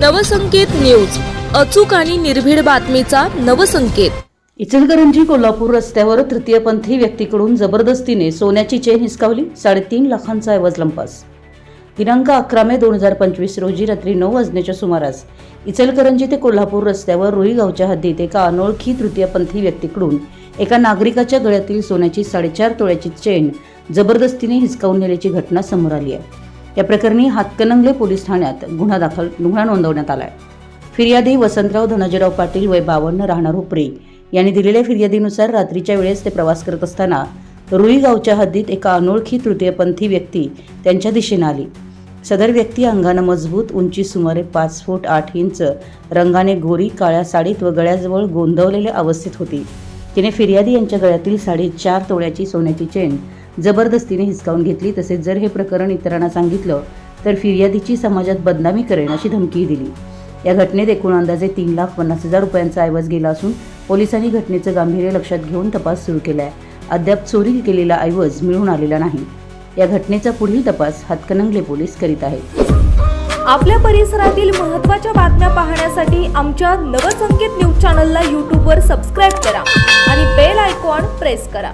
Navsanket news. अचूक आणि निर्भीड बातमीचा नवसंकेत. इचलकरंजी कोल्हापूर रस्त्यावर तृतीयपंथी व्यक्तीकडून जबरदस्तीने सोन्याची चेन हिसकावली साडेतीन लाखांचा ऐवज लंपास. दिनांक अकरा मे दोन हजार पंचवीस रोजी रात्री नऊ वाजण्याच्या सुमारास इचलकरंजी ते कोल्हापूर रस्त्यावर रुई गावच्या हद्दीत एका अनोळखी तृतीयपंथी व्यक्तीकडून एका नागरिकाच्या गळ्यातील सोन्याची साडेचार तोळ्याची चेन जबरदस्तीने हिसकावून नेल्याची घटना समोर आली आहे. या प्रकरणी हातकणंगले पोलीस ठाण्यात गुन्हा दाखल गुन्हा नोंदवण्यात आला आहे फिर्यादी वसंतराव धनाजीराव पाटील वय बावन्न राहणार उपरे यांनी दिलेल्या फिर्यादीनुसार रात्रीच्या वेळेस ते प्रवास करत असताना रुई गावच्या हद्दीत एका अनोळखी तृतीयपंथी व्यक्ती त्यांच्या दिशेने आली. सदर व्यक्ती अंगानं मजबूत उंची सुमारे पाच फूट आठ इंच रंगाने गोरी काळ्या साडीत व गळ्याजवळ गोंधवलेल्या अवस्थेत होती. तिने फिर्यादी यांच्या गळ्यातील साडेचार तोळ्याची सोन्याची चेन जबरदस्तीने हिसकावून घेतली. तसेच जर हे प्रकरण इतरांना सांगितलं तर फिर्यादीची समाजात बदनामी करेन अशी धमकीही दिली. या घटनेत एकूण अंदाजे तीन लाख पन्नास हजार रुपयांचा ऐवज गेला असून पोलिसांनी घटनेचं गांभीर्य लक्षात घेऊन तपास सुरू केला आहे अद्याप चोरी केलेला ऐवज मिळून आलेला नाही. या घटनेचा पुढील तपास हातकणंगले पोलीस करीत आहेत. आपल्या परिसरातील महत्त्वाच्या बातम्या पाहण्यासाठी आमच्या नवसंकेत न्यूज चॅनलला यूट्यूबवर सबस्क्राईब करा आणि बेल आयकॉन प्रेस करा.